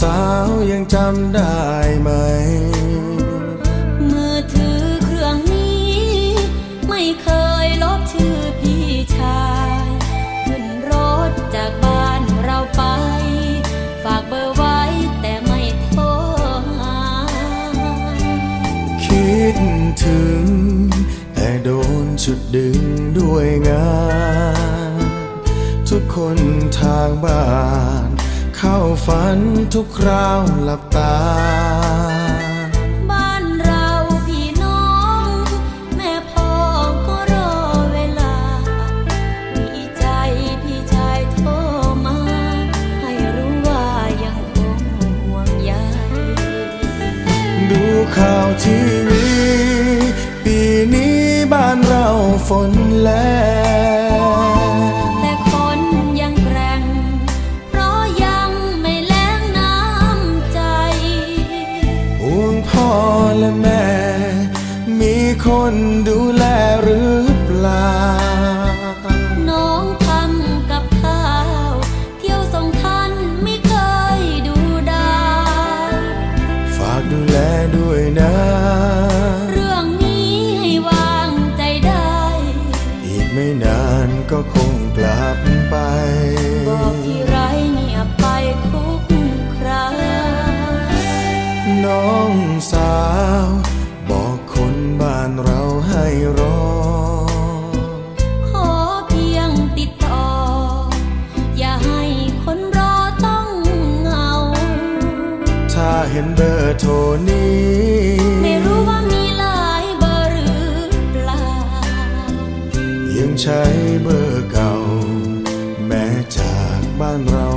สาวยังจำได้ไหม มือถือเครื่องนี้ ไม่เคยลบชื่อพี่ชายขึ้นรถจากบ้านเราไป ฝากเบอร์ไว้แต่ไม่โทรหาคิดถึง แต่โดนชุดดึงด้วยงาน ทุกคนทางบ้าน เข้าฝันทุกคราวหลับตา บ้านเราพี่น้อง แม่พ่อก็รอเวลา มีใจพี่ชายโทรมา ให้รู้ว่ายังคงห่วงใยดูข่าวทีวี ปีนี้บ้านเราฝนแลง คนดูแลหรือเปล่า น้องทำกับข้าว เที่ยวส่งท่านไม่เคยดูได้ฝากดูแลด้วยนะ เรื่องนี้ให้วางใจได้ อีกไม่นานก็คงกลับไป เห็นเบอร์โทรนี้ ไม่รู้ว่ามีหลายเบอร์หรือเปล่า ยังใช้เบอร์เก่า แม้จากบ้านเรา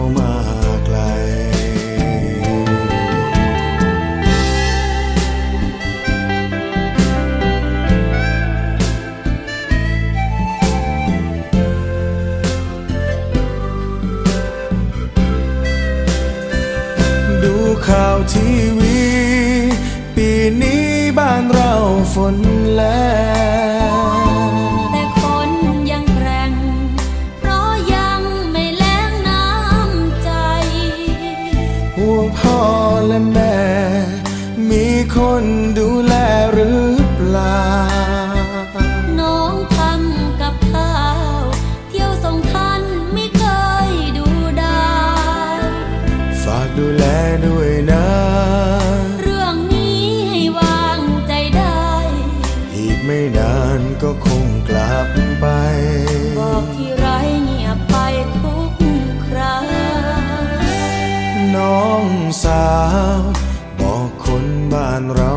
ข่าวทีวี ปีนี้บ้านเราฝนแลง ไม่นานก็คงกลับไป บอกที่ไรเงียบไปทุกครั้งน้องสาว บอกคนบ้านเรา